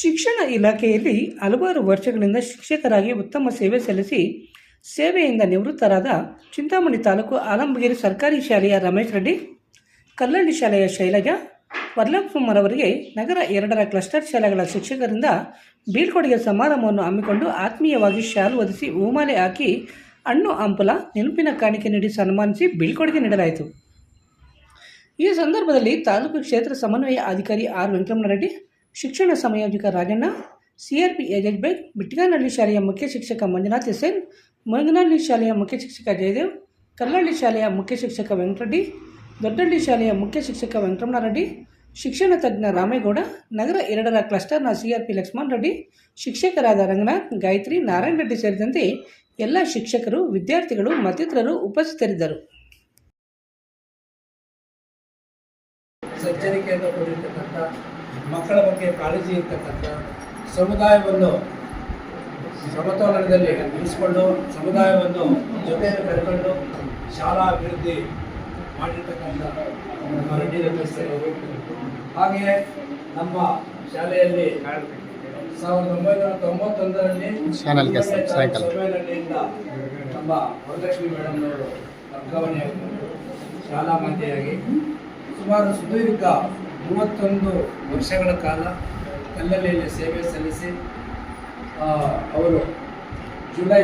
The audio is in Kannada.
ಶಿಕ್ಷಣ ಇಲಾಖೆಯಲ್ಲಿ ಹಲವಾರು ವರ್ಷಗಳಿಂದ ಶಿಕ್ಷಕರಾಗಿ ಉತ್ತಮ ಸೇವೆ ಸಲ್ಲಿಸಿ ಸೇವೆಯಿಂದ ನಿವೃತ್ತರಾದ ಚಿಂತಾಮಣಿ ತಾಲೂಕು ಆಲಂಬಗಿರಿ ಸರ್ಕಾರಿ ಶಾಲೆಯ ರಮೇಶ್ ರೆಡ್ಡಿ, ಕಲ್ಲಳ್ಳಿ ಶಾಲೆಯ ಶೈಲಜಾ, ವರಲಕ್ಷ್ಮಮ್ಮರ್ ಅವರಿಗೆ ನಗರ ಎರಡರ ಕ್ಲಸ್ಟರ್ ಶಾಲೆಗಳ ಶಿಕ್ಷಕರಿಂದ ಬೀಳ್ಕೊಡುಗೆ ಸಮಾರಂಭವನ್ನು ಹಮ್ಮಿಕೊಂಡು ಆತ್ಮೀಯವಾಗಿ ಶಾಲು ಒದಿಸಿ ಹೂಮಾಲೆ ಹಾಕಿ ಹಣ್ಣು ಹಂಪಲ, ನೆನಪಿನ ಕಾಣಿಕೆ ನೀಡಿ ಸನ್ಮಾನಿಸಿ ಬೀಳ್ಕೊಡುಗೆ ನೀಡಲಾಯಿತು. ಈ ಸಂದರ್ಭದಲ್ಲಿ ತಾಲೂಕು ಕ್ಷೇತ್ರ ಸಮನ್ವಯ ಅಧಿಕಾರಿ ಆರ್ ವೆಂಕಟರಮಣರೆಡ್ಡಿ ಶಿಕ್ಷಣ ಸಂಯೋಜಕ ರಾಜಣ್ಣ ಸಿಆರ್ಪಿ ಏಜೆಂಟ್ ಬೇಗ್ ಬಿಟ್ಗಾನಹಳ್ಳಿ ಶಾಲೆಯ ಮುಖ್ಯ ಶಿಕ್ಷಕ ಮಂಜುನಾಥ್ ಎಸ್ ಎನ್ ಮುನಗನಹಳ್ಳಿ ಶಾಲೆಯ ಮುಖ್ಯ ಶಿಕ್ಷಕ ಜಯದೇವ್, ಕಲ್ಲಹಳ್ಳಿ ಶಾಲೆಯ ಮುಖ್ಯ ಶಿಕ್ಷಕ ವೆಂಕಟರೆಡ್ಡಿ, ದೊಡ್ಡಹಳ್ಳಿ ಶಾಲೆಯ ಮುಖ್ಯ ಶಿಕ್ಷಕ ವೆಂಕಟರಮಣರೆಡ್ಡಿ, ಶಿಕ್ಷಣ ತಜ್ಞ ರಾಮೇಗೌಡ, ನಗರ ಎರಡರ ಕ್ಲಸ್ಟರ್ನ ಸಿಆರ್ಪಿ ಲಕ್ಷ್ಮಣ್ ರೆಡ್ಡಿ ಶಿಕ್ಷಕರಾದ ರಂಗನಾಥ್, ಗಾಯತ್ರಿ ನಾರಾಯಣ ರೆಡ್ಡಿ ಸೇರಿದಂತೆ ಎಲ್ಲ ಶಿಕ್ಷಕರು, ವಿದ್ಯಾರ್ಥಿಗಳು, ಮತ್ತಿತರರು ಉಪಸ್ಥಿತರಿದ್ದರು. ಸಜ್ಜನಿಕೆಯನ್ನು ಮಕ್ಕಳ ಬಗ್ಗೆ ಕಾಳಜಿ ಇರ್ತಕ್ಕಂಥ ಸಮುದಾಯವನ್ನು ಸಮತೋಲನದಲ್ಲಿ ಇರಿಸಿಕೊಂಡು ಸಮುದಾಯವನ್ನು ಜೊತೆಯಲ್ಲಿ ಕರೆಕೊಂಡು ಶಾಲಾ ಅಭಿವೃದ್ಧಿ ಮಾಡಿರ್ತಕ್ಕಂಥ ಸರ್ ಅವರು. ಹಾಗೆಯೇ ನಮ್ಮ ಶಾಲೆಯಲ್ಲಿ ಸಾವಿರದ ಒಂಬೈನೂರ ತೊಂಬತ್ತೊಂದರಲ್ಲಿ. ಸೊಮೇನಹಳ್ಳಿಯಿಂದ ನಮ್ಮ ವರಲಕ್ಷ್ಮಿ ಮೇಡಮ್ ಅವರು ವರ್ಗಾವಣೆಯಾಗಿ ಶಾಲಾ ಮಾತೆಯಾಗಿ ಸುಮಾರು ಸುದೀರ್ಘ ಮೂವತ್ತೊಂದು ವರ್ಷಗಳ ಕಾಲ ಕಲ್ಲಲೆಯಲ್ಲಿ ಸೇವೆ ಸಲ್ಲಿಸಿ ಅವರು ಜುಲೈ